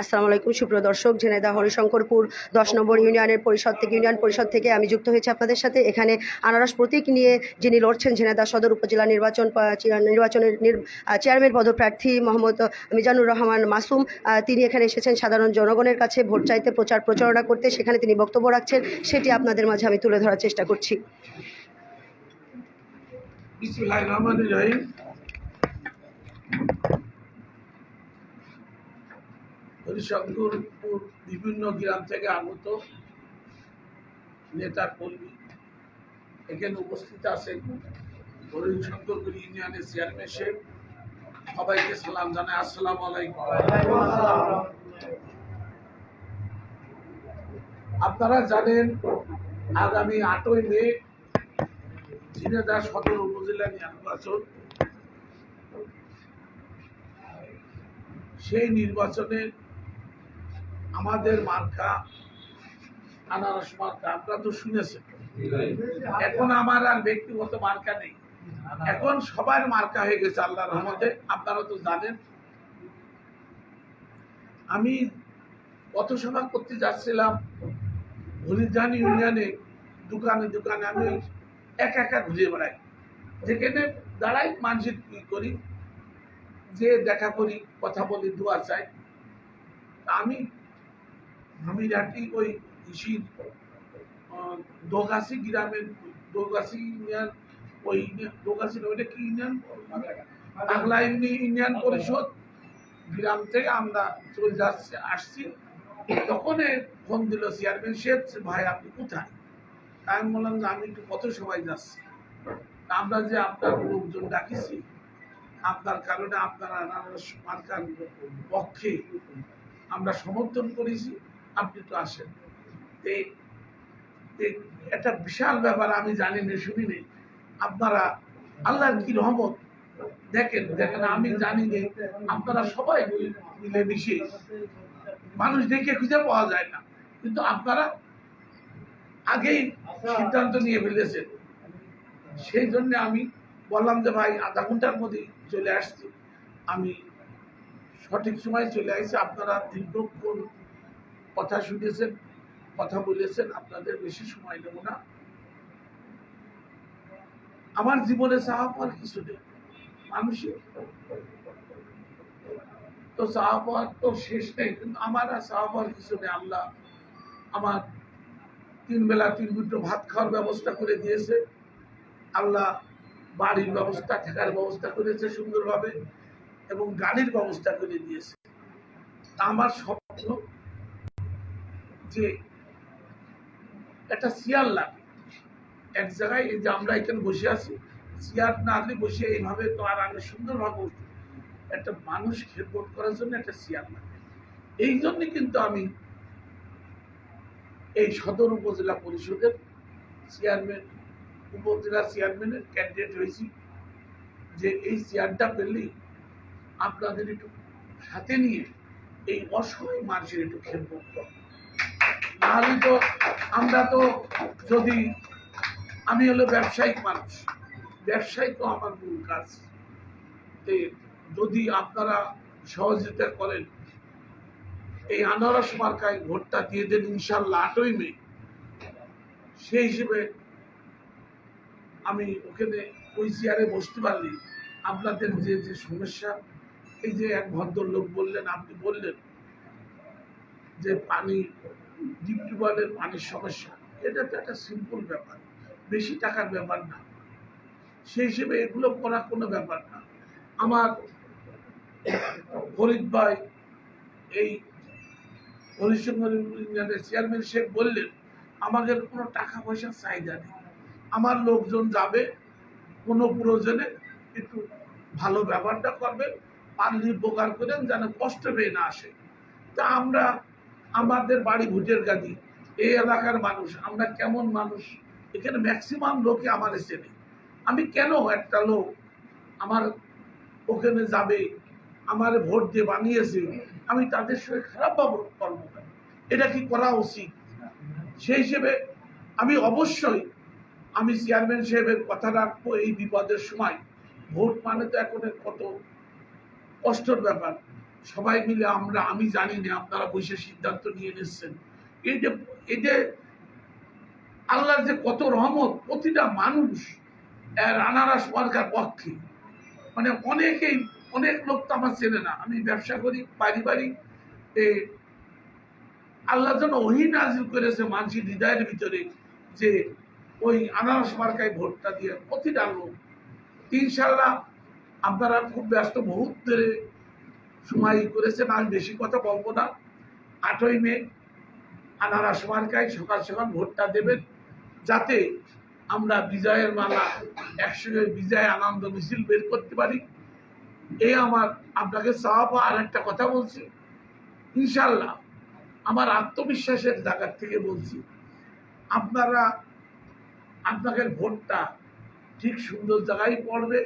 আসসালামু আলাইকুম, সুপ্রিয় দর্শক, ঝিনাইদহ হরিশঙ্করপুর দশ নম্বর ইউনিয়নের পরিষদ থেকে, ইউনিয়ন পরিষদ থেকে আমি যুক্ত হয়েছি আপনাদের সাথে। এখানে আনারস প্রতীক নিয়ে যিনি লড়ছেন ঝিনাইদহ সদর উপজেলা নির্বাচন নির্বাচনের চেয়ারম্যান পদপ্রার্থী মোহাম্মদ মিজানুর রহমান মাসুম তিনি এখানে এসেছেন সাধারণ জনগণের কাছে, ভোট চাইতে প্রচার প্রচারণা করতে। সেখানে তিনি বক্তব্য রাখছেন, সেটি আপনাদের মাঝে আমি তুলে ধরার চেষ্টা করছি। বিসমিল্লাহ রহমান রহিম। হরিশঙ্করপুর বিভিন্ন গ্রাম থেকে আগত নেতা কর্মী। এখানে উপস্থিত আছেন হরিশঙ্করপুর ইউনিয়নের চেয়ারম্যান সাহেব। সবাইকে সালাম জানাই। আসসালামু আপনারা জানেন, আগামী আটই মে ঝিনাইদহ সদর উপজেলা নির্বাচন। সেই নির্বাচনে আমাদের মার্কা, আনারস মার্কা আপনারা তো শুনেছেন এখন আমার আর ব্যক্তিগত মার্কা নেই। এখন সবার মার্কা হয়ে গেছে আল্লাহর রহমতে। আপনারা তো জানেন। আমি কত পথসভা করতে যাচ্ছিলাম ইউনিয়নে, দোকানে দোকানে আমি একা একা ঘুরে বেড়াই। যেখানে দাঁড়াই মানসিক করি, যে দেখা করি, কথা বলি, দোয়া চাই। আমি আমি রাটি ওই ইসির দোগাছি গ্রামের, দোগাছি ইউনিয়ন, ওই দোগাছি ওইটা কি ইউনিয়ন? ইউনি- ইউনিয়ন পরিষদ, গ্রাম থেকে আমরা চলে যাচ্ছি, আসছি। ফোন দিল চেয়ারম্যান ভাই, আপনি কোথায়? আমি বললাম যে আমি একটু কত সবাই যাচ্ছি। আমরা যে আপনার লোকজন ডাকিছি, আপনার কারণে আপনারা আনারস পক্ষে আমরা সমর্থন করেছি। আপনি তো আসেন। তে- একটা বিশাল ব্যাপার আমি জানি না, শুনি নেই। আপনারা, আল্লাহর কি রহমত? দেখেন দেখেন, আমি জানি যে আপনারা সবাই মিলে মিশে মানুষ দেখে খুঁজে পাওয়া যায় না। কিন্তু আপনারা আগেই সিদ্ধান্ত নিয়ে ফেলেছেন। সেই জন্য আমি বললাম যে, ভাই, আধা ঘণ্টার মধ্যে চলে আসছি। আমি সঠিক সময় চলে আসছি আপনারা দীর্ঘক্ষণ কথা শুনেছেন, কথা বলেছেন, আপনাদের বেশি সময় নেব না। আমার জীবনে চাওয়া পাওয়ার কিছু নেই মানুষের তো চাওয়া পাওয়ার তো শেষ নেই, কিন্তু আমার আর চাওয়া পাওয়ার কিছু নেই। আল্লাহ আমার তিন বেলা তিন দুটো ভাত খাওয়ার ব্যবস্থা করে দিয়েছে। আল্লাহ বাড়ির ব্যবস্থা, থাকার ব্যবস্থা করেছে সুন্দরভাবে এবং গাড়ির ব্যবস্থা করে দিয়েছে। আমার স্বপ্ন যে একটা চেয়ার লাগে। এক জায়গায় এই যে আমরা এখানে বসে আছি চেয়ার না বসে এইভাবে তো আর সুন্দরভাবে। একটা মানুষ করার জন্য একটা চেয়ার লাগে। এই জন্য কিন্তু আমি এই সদর উপজেলা পরিষদের চেয়ারম্যান উপজেলা চেয়ারম্যানের ক্যান্ডিডেট হয়েছি। যে এই চেয়ারটা পেলেই আপনাদের একটু হাতে নিয়ে এই অসহায় মানুষের একটু খেদমত করব। নাহলে তো, আমরা তো যদি, আমি হলো ব্যবসায়িক মানুষ। ব্যবসায়ী তো আমার মূল কাজ। যদি আপনারা সহযোগিতা করেন, এই আনারস মার্কায় ভোটটা দিয়ে দেন ইনশাল্লাহ আটই মে। সেই হিসেবে আমি ওখানে ওই চেয়ারে বসতে পারলি। আপনাদের যে যে সমস্যা, এই যে এক ভদ্রলোক বললেন, আপনি বললেন যে পানি পানির সমস্যা। এটা তো একটা সিম্পল ব্যাপার। বেশি টাকার ব্যাপার না। সেই হিসেবে এগুলো করা কোনো ব্যাপার না। আমার ফরিদ ভাই, এই হরিশঙ্কর চেয়ারম্যান শেখ বললেন, আমাদের কোনো টাকা পয়সার চাহিদা নেই। আমার লোকজন যাবে, কোনো প্রয়োজনে একটু ভালো ব্যবহারটা করবেন পানি উপকার করেন যেন কষ্ট পেয়ে না আসে। তা আমরা আমাদের বাড়ি ভোটের গাড়ি। এই এলাকার মানুষ, আমরা কেমন মানুষ? এখানে ম্যাক্সিমাম লোকে আমার চেনে। আমি কেন একটা লোক আমার ওখানে যাবে, আমার ভোট দিয়ে বানিয়েছে, আমি তাদের সঙ্গে খারাপ ব্যবহার করব এটা কি করা উচিত? সেই হিসেবে আমি অবশ্যই, আমি চেয়ারম্যান সাহেবের কথা রাখব এই বিপদের সময়। ভোট মানে তো এখন কত কষ্টের ব্যাপার। সবাই মিলে আমরা, আমি জানি না আপনারা বসে সিদ্ধান্ত নিয়ে নিচ্ছেন। এই যে এই যে আল্লাহর যে কত রহমত, প্রতিটা মানুষ রানারা সরকার পক্ষে। মানে অনেকেই, অনেক লোক তো আমার চেনে না। আমি ব্যবসা করি, পারিবারিক আল্লাহ যেন ওহি নাজিল করেছে মানুষের হৃদয়ের ভিতরে যে ওই আনারস মার্কায় ভোটটা দিয়ে প্রতিটা লোক। ইনশাল্লাহ আপনারা খুব ব্যস্ত বহুত সময় করেছেন আমি বেশি কথা বলব না। আটই মে আনারস মার্কায় সকাল সকাল ভোটটা দেবেন, যাতে আমরা বিজয়ের মালা একসঙ্গে বিজয় আনন্দ মিছিল বের করতে পারি। এই আমার আপনাকে চাওয়া আর একটা কথা বলছি। ইনশাল্লাহ আমার আত্মবিশ্বাসের জায়গার থেকে বলছি, আপনারা আপনাদের ভোটটা ঠিক সুন্দর জায়গায় পড়বে,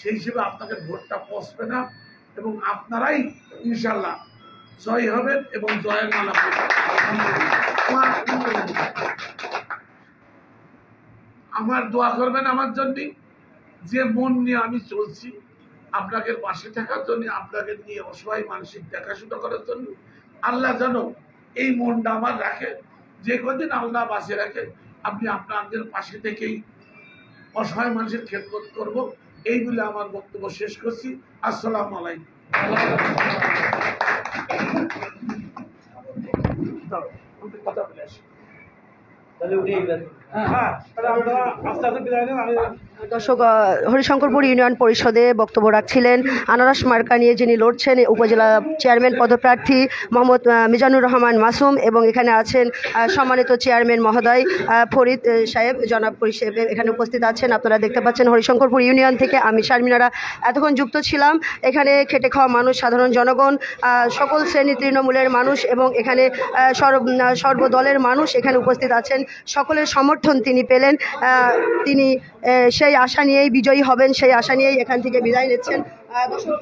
সেই হিসেবে আপনাদের ভোটটা পচবে না। এবং আপনারাই ইনশাল্লাহ জয় হবেন এবং জয়ের মালা। আমার দোয়া করবেন আমার জন্য। যে মন নিয়ে আমি চলছি, আপনাকে পাশে থাকার জন্য, আপনাকে নিয়ে অসহায় মানসিক দেখাশোনা করার জন্য, আল্লাহ যেন এই মনটা আমার রাখে। যে কদিন আল্লাহ বাঁচে রাখে, আপনি আপনাদের পাশে থেকেই অসহায় মানুষের খেদমত করব। এই বলে আমার বক্তব্য শেষ করছি। আসসালাম আলাইকুম। কথা বলে আসি। দর্শক হরিশঙ্করপুর ইউনিয়ন পরিষদে বক্তব্য রাখছিলেন আনারস মার্কা নিয়ে যিনি লড়ছেন উপজেলা চেয়ারম্যান পদপ্রার্থী মোহাম্মদ মিজানুর রহমান মাসুম এবং এখানে আছেন সম্মানিত চেয়ারম্যান মহোদয় ফরিদ সাহেব জনাব পরিষেবে এখানে উপস্থিত আছেন। আপনারা দেখতে পাচ্ছেন হরিশঙ্করপুর ইউনিয়ন থেকে আমি শারমিনারা এতক্ষণ যুক্ত ছিলাম। এখানে খেটে খাওয়া মানুষ সাধারণ জনগণ সকল শ্রেণি তৃণমূলের মানুষ এবং এখানে সর্ব সর্বদলের মানুষ এখানে উপস্থিত আছেন। সকলের সমর্থন তিনি পেলেন। তিনি সেই আশা নিয়েই বিজয়ী হবেন, সেই আশা নিয়েই এখান থেকে বিদায় নিচ্ছেন।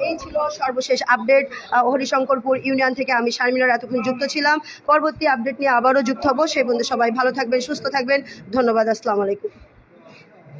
এই ছিল সর্বশেষ আপডেট। হরিশঙ্করপুর ইউনিয়ন থেকে আমি শারমিনার এতক্ষণ যুক্ত ছিলাম। পরবর্তী আপডেট নিয়ে আবারও যুক্ত হব। সেই বন্ধু সবাই ভালো থাকবেন, সুস্থ থাকবেন। ধন্যবাদ, আসসালামু আলাইকুম।